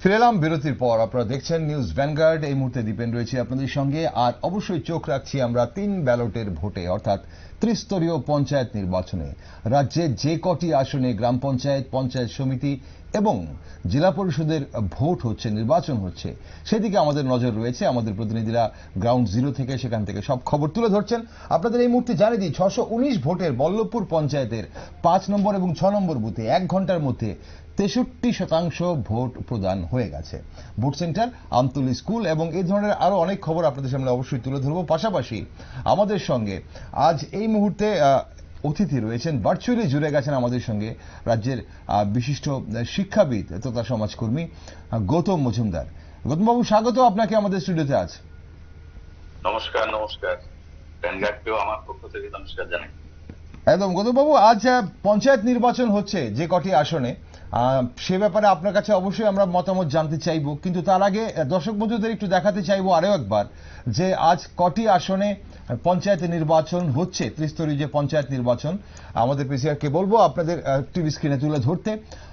ফিরে বিরতির পর আপনারা দেখছেন নিউজ ভ্যানগার্ড এই মুহূর্তে দীপেন রয়েছে আপনাদের সঙ্গে আর অবশ্যই চোখ রাখছি আমরা তিন ব্যালটের ভোটে, অর্থাৎ ত্রিস্তরীয় পঞ্চায়েত নির্বাচনে। রাজ্যে যে কটি আসনে গ্রাম পঞ্চায়েত পঞ্চায়েত সমিতি এবং জেলা পরিষদের ভোট হচ্ছে, নির্বাচন হচ্ছে, সেদিকে আমাদের নজর রয়েছে। আমাদের প্রতিনিধিরা গ্রাউন্ড জিরো থেকে সেখান থেকে সব খবর তুলে ধরছেন। আপনাদের এই মুহূর্তে জানিয়ে দিই ছশো ভোটের বল্লভপুর পঞ্চায়েতের পাঁচ নম্বর এবং ছ নম্বর বুথে এক ঘণ্টার মধ্যে তেষট্টি শতাংশ ভোট প্রদান হয়ে গেছে। ভোট সেন্টার আমতলী স্কুল এবং এই ধরনের আরও অনেক খবর আপনাদের সামনে অবশ্যই তুলে ধরবো। পাশাপাশি আমাদের সঙ্গে আজ এই মুহূর্তে অতিথি রয়েছেন ভার্চুয়ালি জুড়ে গেছেন আমাদের সঙ্গে রাজ্যের বিশিষ্ট শিক্ষাবিদ তথা সমাজকর্মী গৌতম মজুমদার। গৌতমবাবু স্বাগত আপনাকে আমাদের স্টুডিওতে আজ। নমস্কার নমস্কার। আমার পক্ষ থেকে নমস্কার জানাই। একদম। গৌতমবাবু আজ পঞ্চায়েত নির্বাচন হচ্ছে যে কটি আসনে। সে ব্যাপারে আপনার কাছে অবশ্যই আমরা মতামত জানতে চাইব। কিন্তু তার আগে দর্শক বন্ধুদের একটু দেখাতে চাইব আরও একবার যে আজ কটি আসনে পঞ্চায়েত নির্বাচন হচ্ছে, ত্রিস্তরীয় যে পঞ্চায়েত নির্বাচন। আমাদের পেশিয়ারকে বলব, আপনাদের টিভি স্ক্রিনে তুলে ধরতে,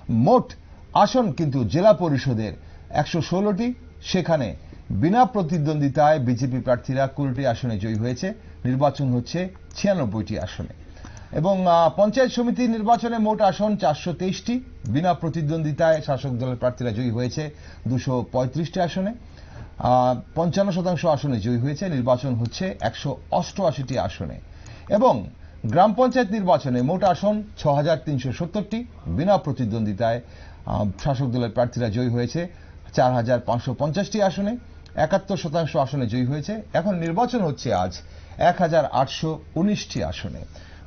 মোট আসন কিন্তু জেলা পরিষদের একশো ষোলোটি। সেখানে বিনা প্রতিদ্বন্দ্বিতায় বিজেপি প্রার্থীরা কুড়িটি আসনে জয়ী হয়েছে। নির্বাচন হচ্ছে ছিয়ানব্বইটি আসনে। এবং পঞ্চায়েত সমিতি নির্বাচনে মোট আসন চারশো তেইশটি। বিনা প্রতিদ্বন্দ্বিতায় শাসক দলের প্রার্থীরা জয়ী হয়েছে দুশো পঁয়ত্রিশটি আসনে। পঞ্চান্ন শতাংশ আসনে জয়ী হয়েছে, নির্বাচন হচ্ছে একশো অষ্টআশিটি আসনে। এবং, গ্রাম পঞ্চায়েত নির্বাচনে মোট আসন ছ হাজার তিনশো সত্তরটি। বিনা প্রতিদ্বন্দ্বিতায় শাসক দলের প্রার্থীরা জয়ী হয়েছে চার হাজার পাঁচশো পঞ্চাশটি আসনে। একাত্তর শতাংশ আসনে জয়ী হয়েছে। এখন নির্বাচন হচ্ছে আজ এক হাজার আটশো উনিশটি আসনে।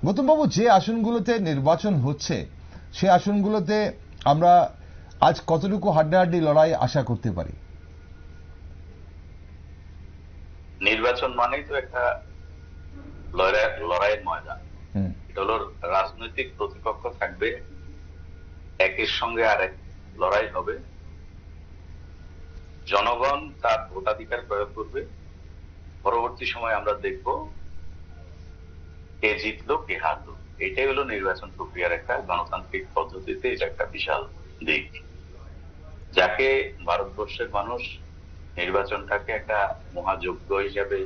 গৌতমবাবু যে আসনগুলোতে নির্বাচন হচ্ছে সে আসনগুলোতে আমরা আজ কতটুকু হাড্ডাহাড্ডি লড়াই আশা করতে পারি? নির্বাচন মানেই তো একটা লড়াই- লড়াইয়ের ময়দান। এটা হলো রাজনৈতিক প্রতিপক্ষ থাকবে একের সঙ্গে আর এক লড়াই হবে। জনগণ তার ভোটাধিকার প্রয়োগ করবে। পরবর্তী সময় আমরা দেখব কে জিতলো, কে হারলো। এটাই হলো নির্বাচন প্রক্রিয়ার একটা গণতান্ত্রিক পদ্ধতিতে এটা একটা বিশাল দিক। যাকে ভারতবর্ষের মানুষ নির্বাচনটাকে একটা মহাযজ্ঞ হিসাবে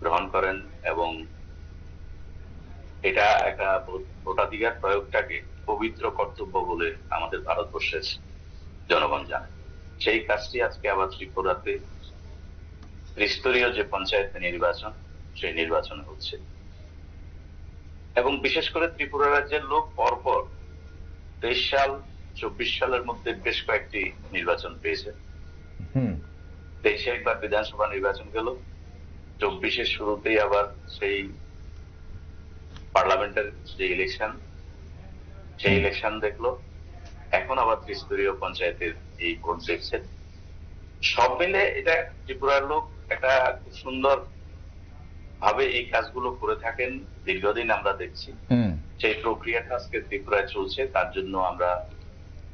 গ্রহণ করেন এবং এটা একটা ভোটাধিকার প্রয়োগটাকে পবিত্র কর্তব্য বলে আমাদের ভারতবর্ষের জনগণ জানে। সেই কাজটি আজকে আবার ত্রিপুরাতে ত্রিস্তরীয় যে পঞ্চায়েত নির্বাচন, সেই নির্বাচন হচ্ছে। এবং বিশেষ করে ত্রিপুরা রাজ্যের লোক পরপর তেইশ সাল চব্বিশ সালের মধ্যে বেশ কয়েকটি নির্বাচন পেয়েছে। তেইশে একবার বিধানসভা নির্বাচন গেল। চব্বিশের শুরুতেই আবার সেই পার্লামেন্টের যে ইলেকশন সেই ইলেকশন দেখল। এখন আবার ত্রিস্তরীয় পঞ্চায়েতের এই ভোট দেখছেন সব মিলে এটা ত্রিপুরার লোক একটা খুব সুন্দর ভাবে এই কাজগুলো করে থাকেন দীর্ঘদিন আমরা দেখছি। সেই প্রক্রিয়াটা আজকে ত্রিপুরায় চলছে তার জন্য আমরা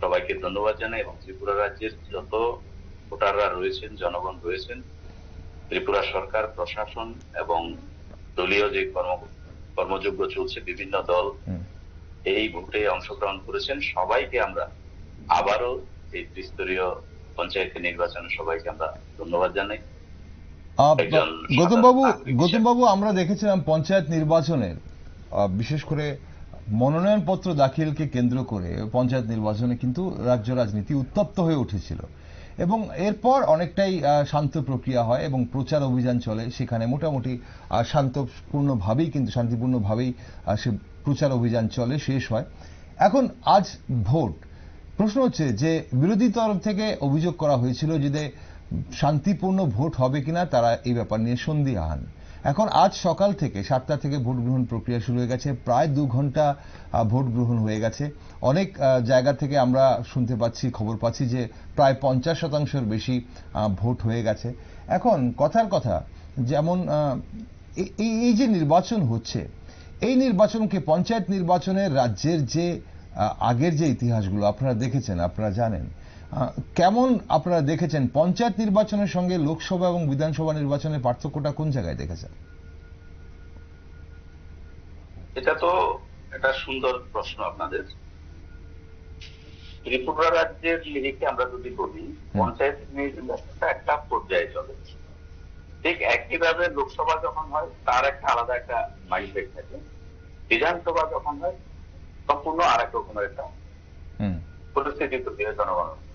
সবাইকে ধন্যবাদ জানাই এবং ত্রিপুরা রাজ্যের যত ভোটাররা রয়েছেন জনগণ রয়েছেন ত্রিপুরা সরকার প্রশাসন এবং দলীয় যে কর্ম কর্মযোগ্য চলছে বিভিন্ন দল এই ভোটে অংশগ্রহণ করেছেন। সবাইকে আমরা আবারও এই ত্রিস্তরীয় পঞ্চায়েত নির্বাচনে সবাইকে আমরা ধন্যবাদ জানাই। গৌতমবাবু গৌতমবাবু আমরা দেখেছিলাম পঞ্চায়েত নির্বাচনের বিশেষ করে মনোনয়নপত্র দাখিলকে কেন্দ্র করে পঞ্চায়েত নির্বাচনে কিন্তু রাজ্য রাজনীতি উত্তপ্ত হয়ে উঠেছিল। এবং এরপর অনেকটাই শান্ত প্রক্রিয়া হয় এবং প্রচার অভিযান চলে। সেখানে মোটামুটি শান্তপূর্ণভাবেই কিন্তু শান্তিপূর্ণভাবেই সে প্রচার অভিযান চলে শেষ হয়। এখন আজ ভোট। প্রশ্ন হচ্ছে যে বিরোধী তরফ থেকে অভিযোগ করা হয়েছিল যে শান্তিপূর্ণ ভোট হবে কিনা তারা এই ব্যাপার নিয়ে সন্দিহান। এখন আজ সকাল থেকে সাতটা থেকে ভোট গ্রহণ প্রক্রিয়া শুরু হয়ে গেছে। প্রায় দু ঘণ্টা ভোট গ্রহণ হয়ে গেছে। অনেক জায়গা থেকে আমরা শুনতে পাচ্ছি, খবর পাচ্ছি যে প্রায় পঞ্চাশ শতাংশের বেশি ভোট হয়ে গেছে। এখন কথার কথা, যেমন এই- যে নির্বাচন হচ্ছে, এই নির্বাচনকে পঞ্চায়েত নির্বাচনের রাজ্যের যে আগের যে ইতিহাসগুলো, আপনারা দেখেছেন, আপনারা জানেন কেমন আপনারা দেখেছেন? পঞ্চায়েত নির্বাচনের সঙ্গে লোকসভা এবং বিধানসভা নির্বাচনের পার্থক্যটা কোন জায়গায় দেখেছেন? এটা তো একটা সুন্দর প্রশ্ন আপনাদের। ত্রিপুরা রাজ্যের নিরিখে আমরা যদি বলি পঞ্চায়েত নির্বাচনটা একটা পর্যায়ে চলে। ঠিক একইভাবে লোকসভা যখন হয় তার একটা আলাদা একটা মাইন্ডসেট থাকে। বিধানসভা যখন হয় সম্পূর্ণ আর এক রকমের একটা হুম। পরিস্থিতি তৈরি হয় জনগণের।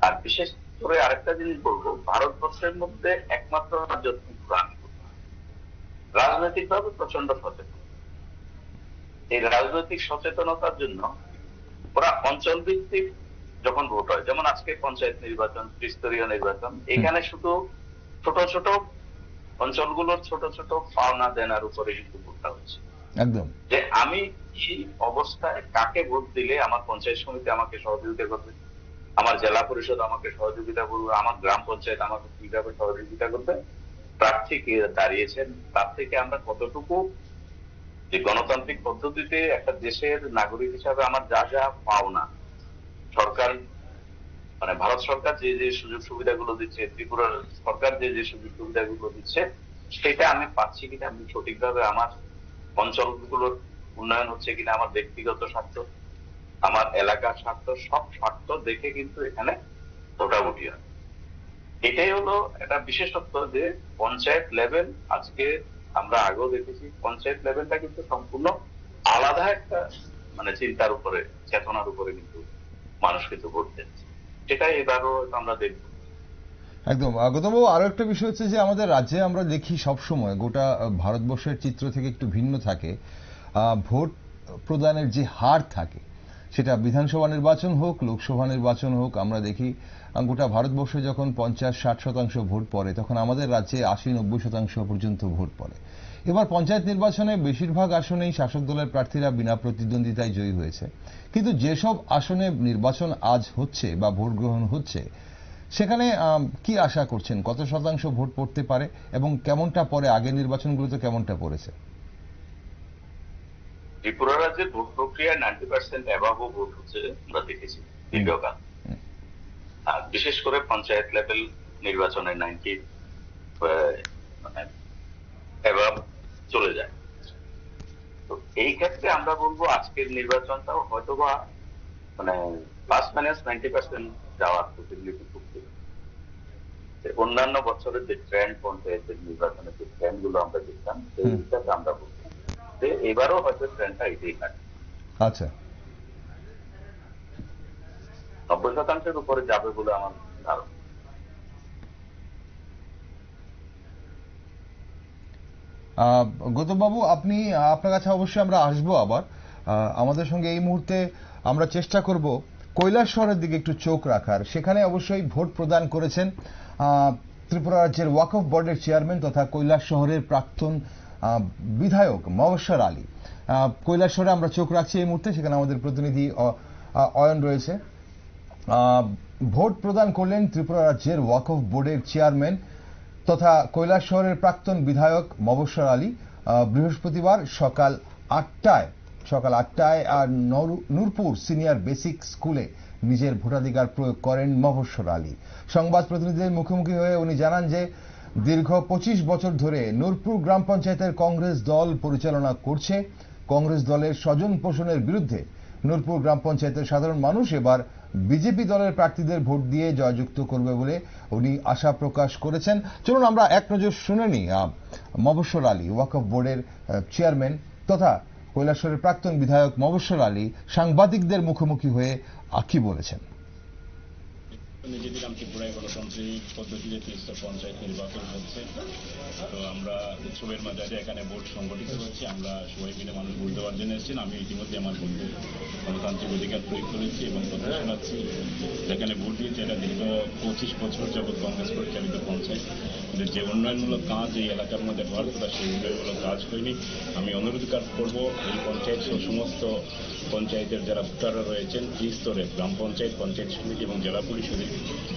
আর বিশেষ করে আরেকটা জিনিস বলব ভারতবর্ষের মধ্যে একমাত্র রাজ্য ত্রিপুরা রাজনৈতিক ভাবে প্রচণ্ড সচেতন। এই রাজনৈতিক সচেতনতার জন্য ওরা অঞ্চল ভিত্তিক যখন ভোট হয় যেমন আজকে পঞ্চায়েত নির্বাচন ত্রিস্তরীয় নির্বাচন এখানে শুধু ছোট ছোট অঞ্চলগুলোর ছোট ছোট পাওনা দেনার উপরে কিন্তু ভোটটা হচ্ছে। একদম। যে আমি কি অবস্থায় কাকে ভোট দিলে আমার পঞ্চায়েত সমিতি আমাকে সহযোগিতা করবে? আমার জেলা পরিষদ আমাকে সহযোগিতা করবে, আমার গ্রাম পঞ্চায়েত আমাকে কীভাবে সহযোগিতা করবে। প্রার্থী কে দাঁড়িয়েছেন, তার থেকে আমরা কতটুকু যে গণতান্ত্রিক পদ্ধতিতে একটা দেশের নাগরিক হিসাবে আমার যা যা পাওনা, সরকার মানে ভারত সরকার যে যে সুযোগ সুবিধাগুলো দিচ্ছে ত্রিপুরার সরকার যে যে সুযোগ সুবিধাগুলো দিচ্ছে, সেটা আমি পাচ্ছি কিনা, আমি সঠিকভাবে আমার অঞ্চলগুলোর উন্নয়ন হচ্ছে কিনা, আমার ব্যক্তিগত স্বার্থ আমার এলাকার স্বার্থ, সব স্বার্থ দেখে কিন্তু এখানে ভোটাভুটি হয়। এটাই হলো একটা বিশেষত্ব যে পঞ্চায়েত লেভেল আজকে আমরা আগেও দেখেছি, পঞ্চায়েত লেভেলটা কিন্তু সম্পূর্ণ আলাদা একটা মানে চিন্তার উপরে, চেতনার উপরে কিন্তু মানুষ কিন্তু ভোট দিচ্ছে। সেটাই এবারও আমরা দেখব। একদম। গৌতমবাবু, আরও একটা বিষয় হচ্ছে যে আমাদের রাজ্যে আমরা দেখি সবসময় গোটা ভারতবর্ষের চিত্র থেকে একটু ভিন্ন থাকে। ভোট প্রদানের যে হার থাকে সেটা বিধানসভা নির্বাচন হোক, লোকসভা নির্বাচন হোক, আমরা দেখি গোটা ভারতবর্ষে যখন পঞ্চাশ, ষাট শতাংশ ভোট পড়ে, তখন আমাদের রাজ্যে আশি, নব্বই শতাংশ পর্যন্ত ভোট পড়ে। এবার পঞ্চায়েত নির্বাচনে বেশিরভাগ আসনেই শাসক দলের প্রার্থীরা বিনা প্রতিদ্বন্দ্বিতায় জয়ী হয়েছে। কিন্তু যেসব আসনে নির্বাচন আজ হচ্ছে বা ভোট গ্রহণ হচ্ছে, সেখানে কি আশা করছেন? কত শতাংশ ভোট পড়তে পারে এবং কেমনটা পরে? আগের নির্বাচনগুলোতে কেমনটা পড়েছে? ত্রিপুরা রাজ্যের ভোট প্রক্রিয়ায় নাইনটি পার্সেন্ট অ্যাভাবও ভোট হচ্ছে আমরা দেখেছি দীর্ঘকাল হুম। আর বিশেষ করে পঞ্চায়েত লেভেল নির্বাচনে নাইনটি মানে অ্যাভাব চলে যায়। তো এই ক্ষেত্রে আমরা বলব আজকের নির্বাচনটাও হয়তোবা মানে প্লাস মাইনাস নাইনটি পার্সেন্ট যাওয়ার পসিবিলিটি খুব অন্যান্য বছরের যে ট্রেন্ড পঞ্চায়েতের নির্বাচনের যে ট্রেন্ডগুলো আমরা দেখতাম সেই হিসাবে আমরা বলছি যে এবারও হয়তো ট্রেন্ডটা এটাই থাকে আচ্ছা। নব্বই শতাংশের উপরে যাবে বলে আমার ধারণা। গৌতমবাবু আপনি আপনার কাছে অবশ্যই আমরা আসব আবার। আমাদের সঙ্গে এই মুহূর্তে আমরা চেষ্টা করব কৈলাস শহরের দিকে একটু চোখ রাখার। সেখানে অবশ্যই ভোট প্রদান করেছেন আহ, ত্রিপুরা রাজ্যের ওয়াকফ বোর্ডের চেয়ারম্যান তথা কৈলাস শহরের প্রাক্তন বিধায়ক মবস্বর আলী। আহ, কৈলাস শহরে আমরা চোখ রাখছি এই মুহূর্তে সেখানে আমাদের প্রতিনিধি অয়ন রয়েছে। ভোট প্রদান করলেন ত্রিপুরা রাজ্যের ওয়াকফ বোর্ডের চেয়ারম্যান তথা কৈলাস শহরের প্রাক্তন বিধায়ক মবস্বর আলী। বৃহস্পতিবার সকাল আটটায় সকাল আটটায় আর নূরপুর সিনিয়র বেসিক স্কুলে নিজের ভোটাধিকার প্রয়োগ করেন মবস্বর আলী। সংবাদ প্রতিনিধিদের মুখোমুখি হয়ে উনি জানান যে দীর্ঘ পঁচিশ বছর ধরে নূরপুর গ্রাম পঞ্চায়েতের কংগ্রেস দল পরিচালনা করছে। কংগ্রেস দলের স্বজন পোষণের বিরুদ্ধে নূরপুর গ্রাম পঞ্চায়েতের সাধারণ মানুষ এবার বিজেপি দলের প্রার্থীদের ভোট দিয়ে জয়যুক্ত করবে বলে উনি আশা প্রকাশ করেছেন। চলুন আমরা এক নজর শুনে নিই মবস্বর আলী, ওয়াকফ বোর্ডের চেয়ারম্যান তথা কৈলাসরের প্রাক্তন বিধায়ক মবস্বর আলী সাংবাদিকদের মুখোমুখি হয়ে কি বলেছেন? নিজেদের নাম ত্রিপুরায় গণতান্ত্রিক পদ্ধতিতে তিরিশটা পঞ্চায়েত নির্বাচন হচ্ছে, তো আমরা উৎসবের মাঝারে এখানে ভোট সংগঠিত হচ্ছে, আমরা সবাই মিলে মানুষ ভোট দেওয়ার জন্য এসেছেন। আমি ইতিমধ্যে আমার ভোট গণতান্ত্রিক অধিকার প্রয়োগ করেছি এবং কথা শোনাচ্ছি। যেখানে ভোট দিয়েছে এটা দীর্ঘ পঁচিশ বছর যাবৎ কংগ্রেস পরিচালিত পঞ্চায়েত। যে উন্নয়নমূলক কাজ এই এলাকার মধ্যে হওয়ার কথা, সেই উন্নয়নমূলক কাজ হয়নি। আমি অনুরোধ করব, এই পঞ্চায়েত সমস্ত পঞ্চায়েতের যারা ভোটাররা রয়েছেন এই গ্রাম পঞ্চায়েত পঞ্চায়েত সমিতি এবং জেলা পরিষদে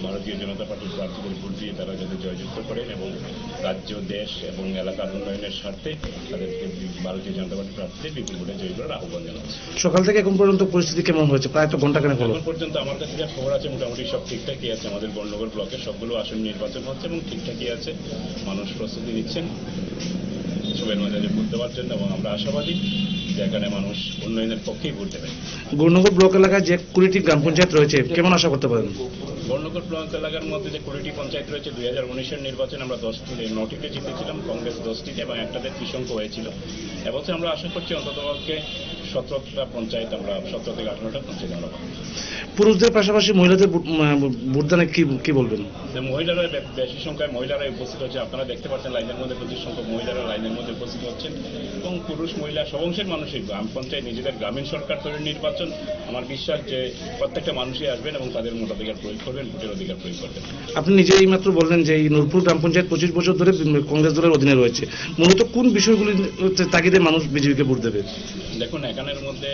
ভারতীয় জনতা পার্টির প্রার্থীদের ভোট দিয়ে তারা যাতে জয়যুক্ত করেন এবং রাজ্য দেশ এবং এলাকার উন্নয়নের স্বার্থে তাদেরকে ভারতীয় জনতা পার্টির প্রার্থীদের বিপুল ভোটে জয়ী করার আহ্বান জানাচ্ছি। সকাল থেকে এখন পর্যন্ত পরিস্থিতি কেমন হয়েছে? প্রায় তো ঘণ্টা খানেক হলো। পর্যন্ত আমার কাছে যা খবর আছে মোটামুটি সব ঠিকঠাকই আছে। আমাদের গণ্ডগোল ব্লকের সবগুলো আসন নির্বাচন হচ্ছে এবং ঠিকঠাকই আছে। মানুষ প্রস্তুতি নিচ্ছেন। শুভের মাঝে ভোট দেওয়ার জন্য এবং আমরা আশাবাদী যেখানে মানুষ উন্নয়নের পক্ষেই ভোট দেবে। গুরুনগর ব্লক এলাকায় যে কুড়িটি গ্রাম পঞ্চায়েত রয়েছে কেমন আশা করতে পারেন? বর্ণকর ব্লক এলাকার মধ্যে যে কুড়িটি পঞ্চায়েত রয়েছে, দুই হাজার উনিশের নির্বাচনে আমরা দশটি নটিতে জিতেছিলাম, কংগ্রেস দশটিতে এবং একটাতে ত্রিশঙ্ক হয়েছিল। এবছর আমরা আশা করছি অন্ততপক্ষে সতেরোটা পঞ্চায়েত আমরা সতেরো থেকে আঠারোটা পঞ্চায়েত আমরা। পুরুষদের পাশাপাশি মহিলাদের ভোটদানে কি কি বলবেন? মহিলারা বেশি সংখ্যায় মহিলারা উপস্থিত হচ্ছে আপনারা দেখতে পাচ্ছেন লাইনের মধ্যে প্রচুর সংখ্যক মহিলারা লাইনের মধ্যে উপস্থিত হচ্ছেন। এবং পুরুষ মহিলা সব অংশের মানুষই গ্রাম পঞ্চায়েত নিজেদের গ্রামীণ সরকার তৈরির নির্বাচন আমার বিশ্বাস যে প্রত্যেকটা মানুষই আসবেন এবং তাদের মতাধিকার প্রয়োগ করবেন ভোটের অধিকার প্রয়োগ করবেন। আপনি নিজে এই মাত্র বললেন যে এই নূরপুর গ্রাম পঞ্চায়েত পঁচিশ বছর ধরে কংগ্রেস দলের অধীনে রয়েছে। মূলত কোন বিষয়গুলি তাগিদে মানুষ বিজেপিকে ভোট দেবে? দেখুন এখানের মধ্যে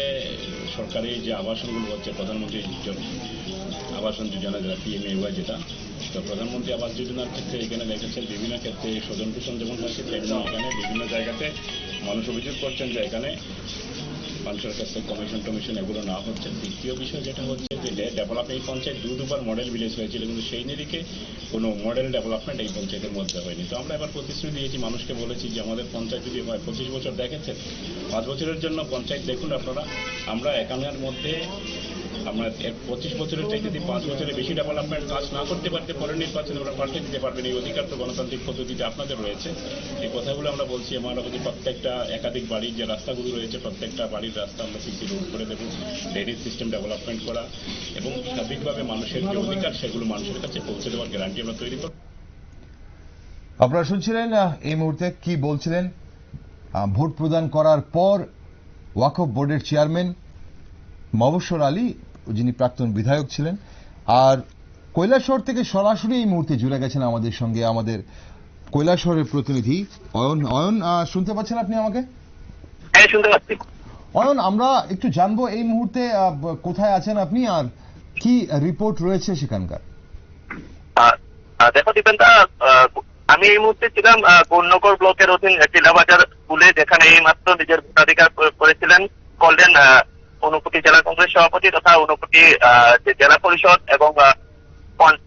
সরকারি যে আবাসনগুলো হচ্ছে, প্রধানমন্ত্রী আবাসন যোজনা যেটা পিএমএওয়াই যেটা, তো প্রধানমন্ত্রী আবাস যোজনার ক্ষেত্রে এখানে দেখেছেন বিভিন্ন ক্ষেত্রে স্বজন পোষণ যেমন হয়েছে, তেমনি এখানে বিভিন্ন জায়গাতে মানুষ অভিযোগ করছেন যে এখানে মানুষের কাছে কমিশন টমিশন এগুলো না হচ্ছে। দ্বিতীয় বিষয় যেটা হচ্ছে যে ডেভেলপ এই পঞ্চায়েত দু দুবার মডেল ভিলেজ হয়েছিল কিন্তু সেই নিরিখে কোনো মডেল ডেভেলপমেন্ট এই পঞ্চায়েতের মধ্যে হয়নি। তো আমরা এবার প্রতিশ্রুতি দিয়েছি, মানুষকে বলেছি যে আমাদের পঞ্চায়েত যদি হয়, পঁচিশ বছর দেখেছেন পাঁচ বছরের জন্য পঞ্চায়েত দেখুন আপনারা, আমরা একান্নের মধ্যে আমরা পঁচিশ বছরের চাই যদি পাঁচ বছরের বেশি ডেভেলপমেন্ট কাজ না করতে পারতে পরের নির্বাচনে ওরা পাল্টে দিতে পারবেন এই অধিকার তো গণতান্ত্রিক পদ্ধতিতে আপনাদের রয়েছে। এই কথাগুলো আমরা বলছি, আমরা যদি প্রত্যেকটা একাধিক বাড়ির যে রাস্তাগুলো রয়েছে, প্রত্যেকটা বাড়ির রাস্তা আমরা সিসি রোড করে দেবো ড্রেনেজ সিস্টেম ডেভেলপমেন্ট করা এবং সার্বিকভাবে মানুষের যে অধিকার, সেগুলো মানুষের কাছে পৌঁছে দেওয়ার গ্যারান্টি আমরা তৈরি করব। আপনারা শুনছিলেন এই মুহূর্তে কি বলছিলেন? ভোট প্রদান করার পর ওয়াকফ বোর্ডের চেয়ারম্যান মবস্বর আলী যিনি প্রাক্তন বিধায়ক ছিলেন। আর কৈলাসহর থেকে সরাসরি এই মুহূর্তে জুড়ে গেছেন আমাদের সঙ্গে আমাদের কৈলাসহরের প্রতিনিধি। অয়ন অয়ন শুনতে পাচ্ছেন আপনি আমাকে? হ্যাঁ শুনতে পাচ্ছি। অয়ন আমরা একটু জানব এই মুহূর্তে কোথায় আছেন আপনি আর কি রিপোর্ট রয়েছে সেখানকার? দেখো দীপেন্দা আমি এই মুহূর্তে ছিলাম গৌরনগর ব্লকের অধীন টিলাবাজার স্কুলে যেখানে এই মাত্র নিজের ভোটাধিকার করেছিলেন করলেন ঊনকোটি জেলা কংগ্রেস সভাপতি তথা যে জেলা পরিষদ এবং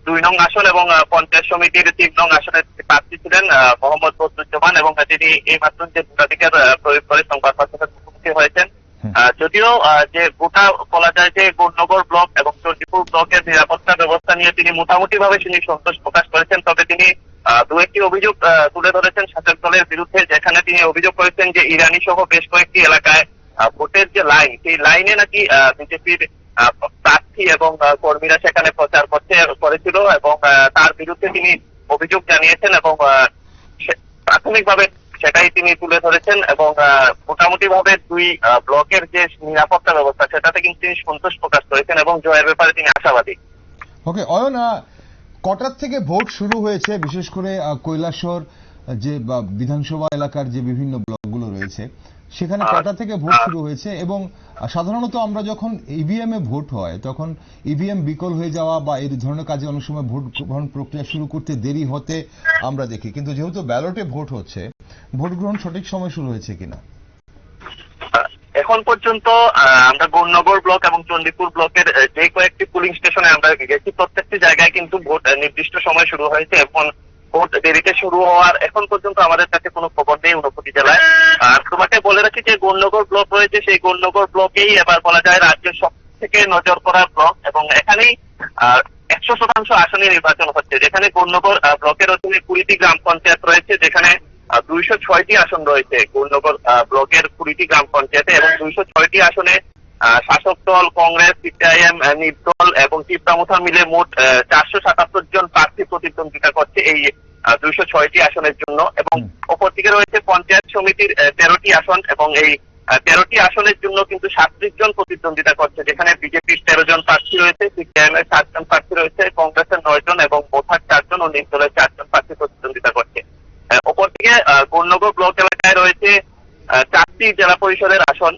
দুই নং আসন এবং পঞ্চায়েত সমিতির তিন নং আসনের প্রার্থী ছিলেন মোহাম্মদ বদরুজ্জামান এবং তিনি এই মাত্র যে ভোটাধিকার প্রয়োগ করে সংবাদ মাধ্যমের মুখোমুখি হয়েছেন। যদিও যে গোটা বলা যায় যে গৌরনগর ব্লক এবং চণ্ডীপুর ব্লকের নিরাপত্তা ব্যবস্থা নিয়ে তিনি মোটামুটি ভাবে তিনি সন্তোষ প্রকাশ করেছেন তবে তিনি আহ, দু একটি অভিযোগ তুলে ধরেছেন শাসক দলের বিরুদ্ধে যেখানে তিনি অভিযোগ করেছেন যে ইরানি সহ বেশ কয়েকটি এলাকায় ভোটের যে লাইন সেই লাইনে নাকি বিজেপির প্রার্থী এবং কর্মীরা সেখানে প্রচার করতে করেছিল এবং তার বিরুদ্ধে তিনি অভিযোগ জানিয়েছেন এবং প্রাথমিকভাবে সেটাই তিনি তুলে ধরেছেন এবং মোটামুটি ভাবে দুই ব্লকের যে নিরাপত্তা ব্যবস্থা সেটাতে কিন্তু তিনি সন্তোষ প্রকাশ করেছেন এবং জয়ের ব্যাপারে তিনি আশাবাদী। ওকে অয়ন কটার থেকে ভোট শুরু হয়েছে? বিশেষ করে আহ, কৈলাসহর যে বিধানসভা এলাকার যে বিভিন্ন ব্লকগুলো রয়েছে সেখানে কটা থেকে ভোট শুরু হয়েছে? এবং সাধারণত আমরা যখন ইভিএম এ ভোট হয় তখন ইভিএম বিকল হয়ে যাওয়া বা এই ধরনের কাজে অনেক সময় ভোট গ্রহণ প্রক্রিয়া শুরু করতে দেরি হতে আমরা দেখি। কিন্তু যেহেতু ব্যালটে ভোট হচ্ছে ভোট গ্রহণ সঠিক সময় শুরু হয়েছে কিনা? এখন পর্যন্ত আহ, আমরা গৌরনগর ব্লক এবং চণ্ডীপুর ব্লকের যে কয়েকটি পুলিং স্টেশনে আমরা গেছি প্রত্যেকটি জায়গায় কিন্তু ভোট নির্দিষ্ট সময় শুরু হয়েছে। এখন ভোট দেরিতে শুরু হওয়ার এখন পর্যন্ত আমাদের কাছে কোনো খবর নেই ঊনকোটি জেলায়। আর তোমাকে বলে রাখি যে গৌরনগর ব্লক রয়েছে, সেই গৌরনগর ব্লকেই এবার বলা যায় রাজ্যের সব থেকে নজর করার ব্লক এবং এখানেই একশো শতাংশ আসনে নির্বাচন হচ্ছে। যেখানে গৌরনগর ব্লকের অধীনে কুড়িটি গ্রাম পঞ্চায়েত রয়েছে, যেখানে দুইশো ছয়টি আসন রয়েছে গৌরনগর ব্লকের কুড়িটি গ্রাম পঞ্চায়েতে এবং দুইশো ছয়টি আসনে শাসক দল কংগ্রেস সিপিআইএম নির্দল এবং টিপ্রামুথা মিলে মোট চারশো সাতাত্তর জন প্রার্থী প্রতিদ্বন্দ্বিতা করছে এই দুইশো ছয়টি আসনের জন্য এবং। অপরদিকে রয়েছে পঞ্চায়েত সমিতির তেরোটি আসন এবং এই তেরোটি আসনের জন্য কিন্তু সাতত্রিশ জন প্রতিদ্বন্দ্বিতা করছে যেখানে বিজেপির তেরো জন প্রার্থী রয়েছে সিপিআইএম এর সাতজন প্রার্থী রয়েছে কংগ্রেসের নয় জন এবং মোথার চারজন ও নির্দলের চারজন প্রার্থী প্রতিদ্বন্দ্বিতা করছে অপরদিকে গৌরনগর ব্লক এলাকায় রয়েছে চারটি জেলা পরিষদের আসন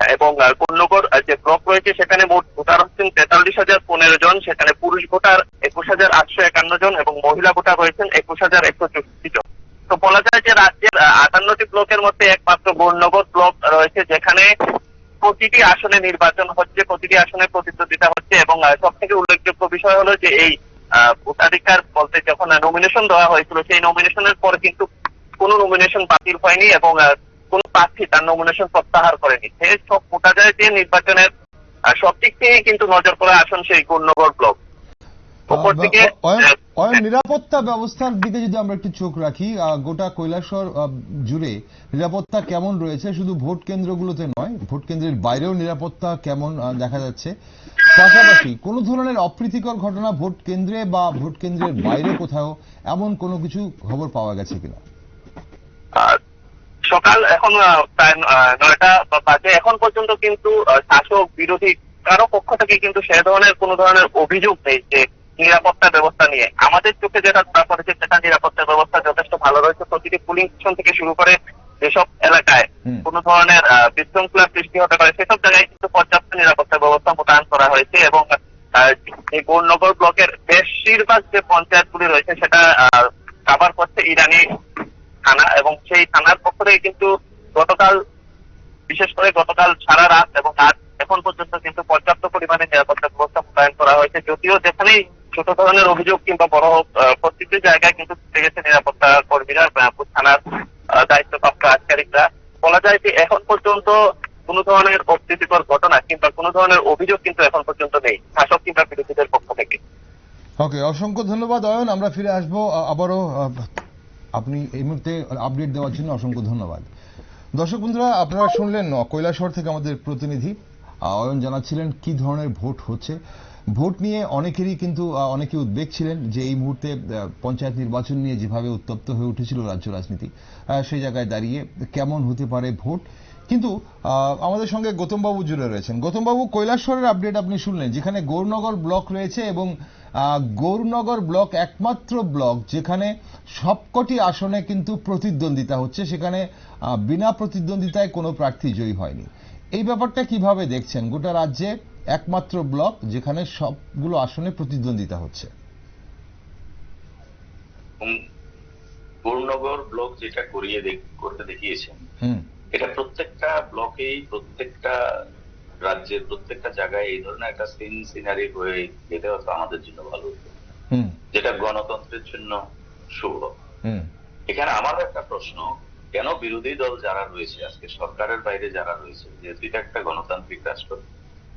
এবং গৌরনগর যে ব্লক রয়েছে, সেখানে মোট ভোটার হচ্ছেন তেতাল্লিশ হাজার পনেরো জন, সেখানে পুরুষ ভোটার একুশ হাজার আটশো একান্ন জন এবং মহিলা ভোটার রয়েছেন একুশ হাজার একশো চৌষট্টি জন। তো বলা যায় যে রাজ্যের আটান্নটি ব্লকের মধ্যে একমাত্র গৌরনগর ব্লক রয়েছে, যেখানে প্রতিটি আসনে নির্বাচন হচ্ছে, প্রতিটি আসনে প্রতিদ্বন্দ্বিতা হচ্ছে এবং সব থেকে উল্লেখযোগ্য বিষয় হলো যে এই ভোটাধিকার বলতে যখন নমিনেশন দেওয়া হয়েছিল, সেই নমিনেশনের পরে কিন্তু কোনো নমিনেশন বাতিল হয়নি এবং কোন প্রার্থী তার নমিনেশন প্রত্যাহার করেনি। সে সব মোটা যায় যে নির্বাচনের সব দিক থেকে কিন্তু নজর করা আসন সেই গুণনগর ব্লক নিরাপত্তা ব্যবস্থার দিকে যদি আমরা একটু চোখ রাখি গোটা কৈলাসহর আহ, জুড়ে নিরাপত্তা কেমন রয়েছে? শুধু ভোট কেন্দ্রগুলোতে নয় ভোট কেন্দ্রের বাইরেও নিরাপত্তা কেমন দেখা যাচ্ছে। পাশাপাশি কোনো ধরনের অপ্রীতিকর ঘটনা ভোট কেন্দ্রে বা ভোট কেন্দ্রের বাইরে কোথাও এমন কোনো কিছু খবর পাওয়া গেছে কিনা? সকাল এখন প্রায় নয়টা বাজে। এখন পর্যন্ত কিন্তু শাসক বিরোধী কারও পক্ষ থেকে কিন্তু সে ধরনের কোন ধরনের অভিযোগ নেই যে নিরাপত্তা ব্যবস্থা নিয়ে। আমাদের চোখে যেটা ধরা পড়েছে সেটা নিরাপত্তা ব্যবস্থা যথেষ্ট ভালো রয়েছে। প্রতিটি পুলিং স্টেশন থেকে শুরু করে যেসব এলাকায়। কোন ধরনের বিশৃঙ্খলা সৃষ্টি হতে পারে সেসব জায়গায় কিন্তু পর্যাপ্ত নিরাপত্তা ব্যবস্থা মোতায়েন করা হয়েছে এবং এই গৌরনগর ব্লকের বেশিরভাগ যে পঞ্চায়েতগুলি রয়েছে সেটা কাভার করছে ইরানি থানা এবং সেই থানার পক্ষ থেকে কিন্তু গতকাল, বিশেষ করে গতকাল সারা রাত এবং আজ এখন পর্যন্ত কিন্তু পর্যাপ্ত পরিমাণে নিরাপত্তা ব্যবস্থা মোতায়েন করা হয়েছে। যদিও যেখানেই ছোট ধরনের অভিযোগ কিংবা বড় প্রত্যেকটি জায়গায় কিন্তু গেছে নিরাপত্তা কর্মীরা থানার দায়িত্বপ্রাপ্ত আধিকারিকরা। বলা যায় যে এখন পর্যন্ত কোনো ধরনের অপ্রীতিকর ঘটনা কিংবা কোনো ধরনের অভিযোগ কিন্তু এখন পর্যন্ত নেই, শাসক কিংবা বিরোধীদের পক্ষ থেকে। ওকে অসংখ্য ধন্যবাদ, অয়ন। আমরা ফিরে আসব আবারও আপনি এই মুহূর্তে আপডেট দেওয়ার জন্য অসংখ্য ধন্যবাদ। দর্শক বন্ধুরা, আপনারা শুনলেন কৈলাসহর থেকে আমাদের প্রতিনিধি। অয়ন জানাচ্ছিলেন কি ধরনের ভোট হচ্ছে। ভোট নিয়ে অনেকেরই কিন্তু অনেকে উদ্বেগ ছিলেন যে এই মুহূর্তে পঞ্চায়েত নির্বাচন নিয়ে যেভাবে উত্তপ্ত হয়ে উঠেছিল রাজ্য রাজনীতি সেই জায়গায় দাঁড়িয়ে কেমন হতে পারে ভোট? কিন্তু আমাদের সঙ্গে গৌতমবাবু জুড়ে রয়েছেন। গৌতমবাবু কৈলাসহরের আপডেট আপনি শুনলেন যেখানে গৌরনগর ব্লক রয়েছে এবং গৌরনগর ব্লক একমাত্র ব্লক যেখানে সবকটি আসনে কিন্তু প্রতিদ্বন্দ্বিতা হচ্ছে। সেখানে বিনা প্রতিদ্বন্দ্বিতায় কোনো প্রার্থী জয়ী হয়নি। এই ব্যাপারটা কীভাবে দেখছেন? গোটা রাজ্যে একমাত্র ব্লক যেখানে সবগুলো আসনে প্রতিদ্বন্দ্বিতা হচ্ছে। পূর্ণগর ব্লক যেটা করিয়ে করতে দেখিয়েছেন হুম। এটা প্রত্যেকটা ব্লকেই প্রত্যেকটা রাজ্যের প্রত্যেকটা জায়গায় এই ধরনের একটা সিন সিনারি হয়ে যেতে হতো আমাদের জন্য ভালো হতো। যেটা গণতন্ত্রের জন্য শুভ। এখানে আমার একটা প্রশ্ন কেন বিরোধী দল যারা রয়েছে আজকে সরকারের বাইরে যারা রয়েছে যেহেতু এটা একটা গণতান্ত্রিক রাষ্ট্র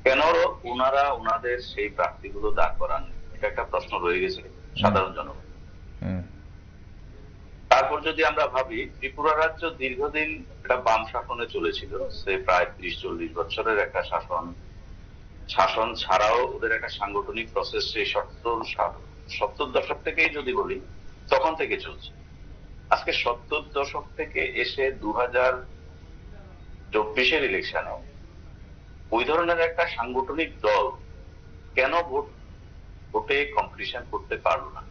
কেন ওনারা ওনাদের সেই প্রার্থীগুলো দাঁড় করান এটা একটা প্রশ্ন রয়ে গেছে সাধারণ জনগণ হুম। তারপর যদি আমরা ভাবি, ত্রিপুরা রাজ্য দীর্ঘদিন একটা বাম শাসনে চলেছিল। সে প্রায় ত্রিশ, চল্লিশ বছরের একটা শাসন। শাসন ছাড়াও ওদের একটা সাংগঠনিক প্রসেস সেই সত্তর সত্তর দশক থেকেই যদি বলি, তখন থেকে চলছে। আজকে সত্তর দশক থেকে এসে দু হাজার চব্বিশের ইলেকশনে ওই ধরনের একটা সাংগঠনিক দল কেন ভোট, ভোটে কম্পিটিশন করতে পারল না?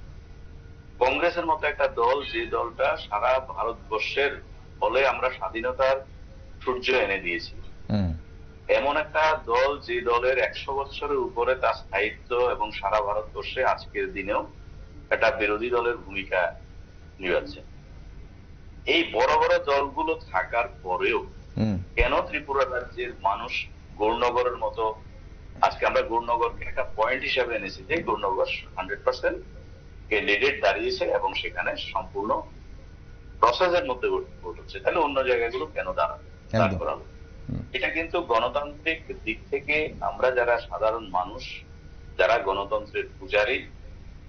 কংগ্রেসের মতো একটা দল যে দলটা সারা ভারতবর্ষের ফলে আমরা স্বাধীনতার সূর্য এনে দিয়েছি। এমন একটা দল যে দলের একশো বছরের উপরে তার স্থায়িত্ব এবং সারা ভারতবর্ষে আজকের দিনেও একটা বিরোধী দলের ভূমিকা নিবাচ্ছে এই বড় বড় দলগুলো থাকার পরেও কেন ত্রিপুরা রাজ্যের মানুষ গৌরনগরের মতো আজকে আমরা গৌরনগরকে একটা পয়েন্ট হিসাবে এনেছি যে গৌরনগর হান্ড্রেড পার্সেন্ট ক্যান্ডিডেট দাঁড়িয়েছে এবং সেখানে সম্পূর্ণ প্রসেসের মধ্যে হচ্ছে তাহলে অন্য জায়গাগুলো কেন দাঁড়াবে? দাঁড়। এটা কিন্তু গণতান্ত্রিক দিক থেকে আমরা যারা সাধারণ মানুষ যারা গণতন্ত্রের পূজারী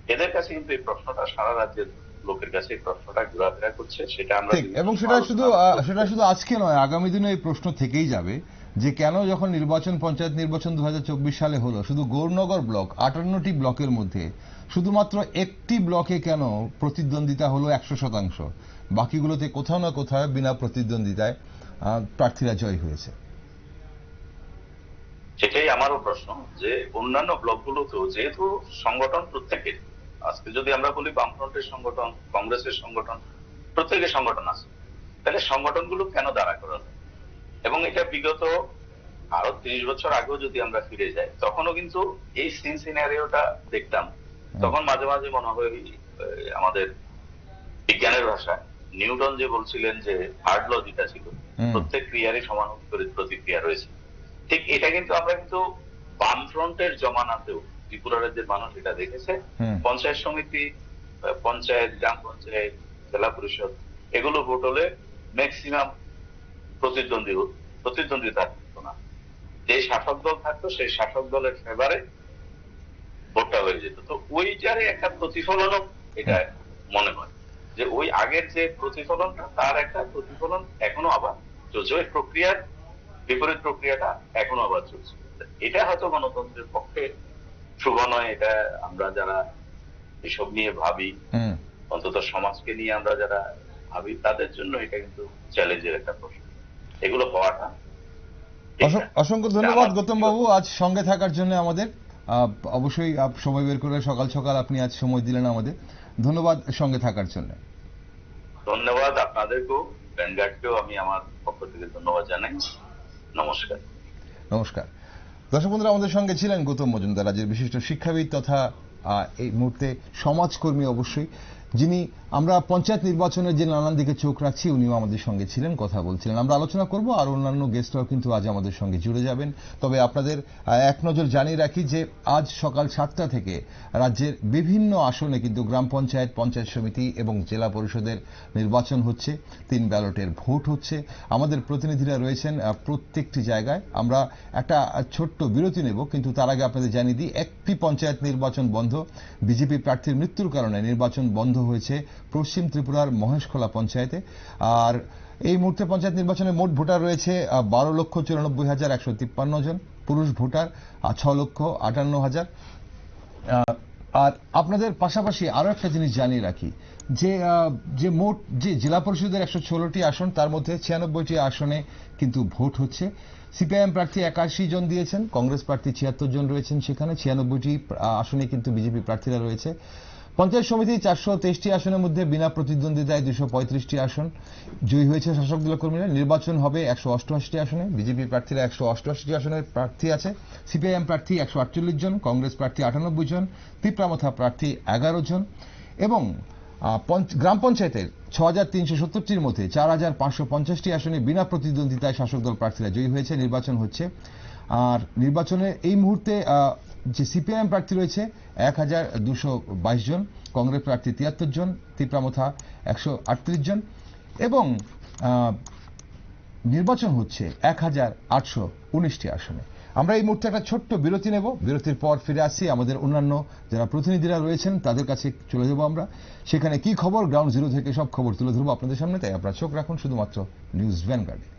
এদের কাছে কিন্তু এই প্রশ্নটা সারা রাজ্যের লোকের কাছে এই প্রশ্নটা ঘোরাফেরা করছে সেটা আমরা এবং সেটা শুধু সেটা শুধু আজকে নয় আগামী দিনে এই প্রশ্ন থেকেই যাবে। যে কেন যখন নির্বাচন পঞ্চায়েত নির্বাচন দু হাজার চব্বিশ সালে হলো, শুধু গৌরনগর ব্লক, আটান্নটি ব্লকের মধ্যে, শুধুমাত্র একটি ব্লকে কেন প্রতিদ্বন্দ্বিতা হলো একশো শতাংশ? বাকিগুলোতে কোথাও না কোথাও বিনা প্রতিদ্বন্দ্বিতায় প্রার্থীরা জয় হয়েছে। সেটাই আমারও প্রশ্ন, যে অন্যান্য ব্লকগুলোতেও যেহেতু সংগঠন প্রত্যেকের, আজকে যদি আমরা বলি বামফ্রন্টের সংগঠন, কংগ্রেসের সংগঠন, প্রত্যেকের সংগঠন আছে, তাহলে সংগঠনগুলো কেন দাঁড়া করানো এবং এটা বিগত আরও ত্রিশ বছর আগেও যদি আমরা ফিরে যাই তখনও কিন্তু এই সিন সিনারিওটা দেখতাম। তখন মাঝে মাঝে মনে হয় আমাদের বিজ্ঞানের ভাষায় নিউটন যে বলছিলেন যে হার্ড ল যেটা ছিল প্রত্যেক ক্রিয়ারই সমান প্রতিক্রিয়া রয়েছে। ঠিক এটা কিন্তু আমরা কিন্তু বামফ্রন্টের জমানাতেও ত্রিপুরা রাজ্যের মানুষ এটা দেখেছে। পঞ্চায়েত সমিতি পঞ্চায়েত গ্রাম পঞ্চায়েত জেলা পরিষদ এগুলো ভোট হলে ম্যাক্সিমাম প্রতিদ্বন্দ্বী প্রতিদ্বন্দ্বিতা থাকতো না। যে শাসক দল থাকতো সেই শাসক দলের ফেভারে ভোটটা হয়ে যেত। তো ওই ওইটারে একটা প্রতিফলনও এটা মনে হয়। যে ওই আগের যে প্রতিফলনটা তার একটা প্রতিফলন এখনও আবার চলছে। ওই প্রক্রিয়ার বিপরীত প্রক্রিয়াটা এখনও আবার চলছে। এটা হয়তো গণতন্ত্রের পক্ষে শুভ নয় এটা আমরা যারা এসব নিয়ে ভাবি অন্তত সমাজকে নিয়ে আমরা যারা ভাবি তাদের জন্য এটা কিন্তু চ্যালেঞ্জের একটা প্রশ্ন। এগুলো না। অসংখ্য ধন্যবাদ গৌতম বাবু আজ সঙ্গে থাকার জন্য আমাদের অবশ্যই সময় বের করে সকাল সকাল আপনি আজ সময় দিলেন আমাদের। ধন্যবাদ সঙ্গে থাকার জন্য। ধন্যবাদ আপনাদেরকেও ভ্যানগার্ডকেও আমি আমার পক্ষ থেকে ধন্যবাদ জানাই। নমস্কার। নমস্কার। দর্শক বন্ধুরা আমাদের সঙ্গে ছিলেন গৌতম মজুমদার রাজ্যের বিশিষ্ট শিক্ষাবিদ তথা এই মুহূর্তে সমাজকর্মী অবশ্যই যিনি আমরা পঞ্চায়েত নির্বাচনের যে নানান দিকে চোখ রাখছি, উনিও আমাদের সঙ্গে ছিলেন, কথা বলছিলেন। আমরা আলোচনা করব, আর অন্যান্য গেস্টরাও কিন্তু আজ আমাদের সঙ্গে জুড়ে যাবেন। তবে আপনাদের এক নজর জানিয়ে রাখি যে, আজ সকাল সাতটা থেকে রাজ্যের বিভিন্ন আসনে কিন্তু গ্রাম পঞ্চায়েত পঞ্চায়েত সমিতি এবং জেলা পরিষদের নির্বাচন হচ্ছে। তিন ব্যালটের ভোট হচ্ছে। আমাদের প্রতিনিধিরা রয়েছেন প্রত্যেকটি জায়গায়। আমরা একটা ছোট্ট বিরতি নেব, কিন্তু তার আগে আপনাদের জানিয়ে দিই, একটি পঞ্চায়েত নির্বাচন বন্ধ। বিজেপি প্রার্থীর মৃত্যুর কারণে নির্বাচন বন্ধ হয়েছে। পশ্চিম ত্রিপুরার মহেশখোলা পঞ্চায়েতে। আর এই মুহূর্তে পঞ্চায়েত নির্বাচনে মোট ভোটার রয়েছে বারো লক্ষ চুরানব্বই হাজার একশো তিপ্পান্ন জন। পুরুষ ভোটার ছ লক্ষ আটান্ন হাজার। আর আপনাদের পাশাপাশি আরও একটা জিনিস জানিয়ে রাখি, যে যে মোট যে জেলা পরিষদের একশো ষোলোটি আসন, তার মধ্যে ছিয়ানব্বইটি আসনে কিন্তু ভোট হচ্ছে। সিপিআইএম প্রার্থী একাশি জন দিয়েছেন, কংগ্রেস প্রার্থী ছিয়াত্তর জন রয়েছেন সেখানে। ছিয়ানব্বইটি আসনে কিন্তু বিজেপি প্রার্থীরা রয়েছে। পঞ্চায়েত সমিতি চারশো তেইশটি আসনের মধ্যে বিনা প্রতিদ্বন্দ্বিতায় দুশো পঁয়ত্রিশটি আসন। জয়ী হয়েছে শাসক দলের কর্মীরা। নির্বাচন হবে একশো অষ্টআশিটি আসনে। বিজেপি প্রার্থীরা একশো অষ্টআশিটি আসনের প্রার্থী আছে। সিপিআইএম প্রার্থী একশো আটচল্লিশ জন, কংগ্রেস প্রার্থী আটানব্বই জন তিপ্রামথা প্রার্থী এগারো জন এবং গ্রাম পঞ্চায়েতের ছ হাজার তিনশো সত্তরটির মধ্যে চার হাজার পাঁচশো পঞ্চাশটি আসনে বিনা প্রতিদ্বন্দ্বিতায় শাসক দল প্রার্থীরা জয়ী হয়েছে। নির্বাচন হচ্ছে। আর নির্বাচনে এই মুহূর্তে যে সিপিআইএম প্রার্থী রয়েছে, এক হাজার দুশো বাইশ জন, কংগ্রেস প্রার্থী তিয়াত্তর জন তিপ্রামথা একশো আটত্রিশ জন এবং নির্বাচন হচ্ছে এক হাজার আটশো উনিশটি আসনে। আমরা এই মুহূর্তে একটা ছোট্ট বিরতি নেব। বিরতির পর ফিরে আসছি আমাদের অন্যান্য যারা প্রতিনিধিরা রয়েছেন, তাদের কাছে চলে যাব আমরা। সেখানে কি খবর? গ্রাউন্ড জিরো থেকে সব খবর তুলে ধরবো আপনাদের সামনে, তাই আপনারা চোখ রাখুন, শুধুমাত্র নিউজ ভ্যানগার্ডে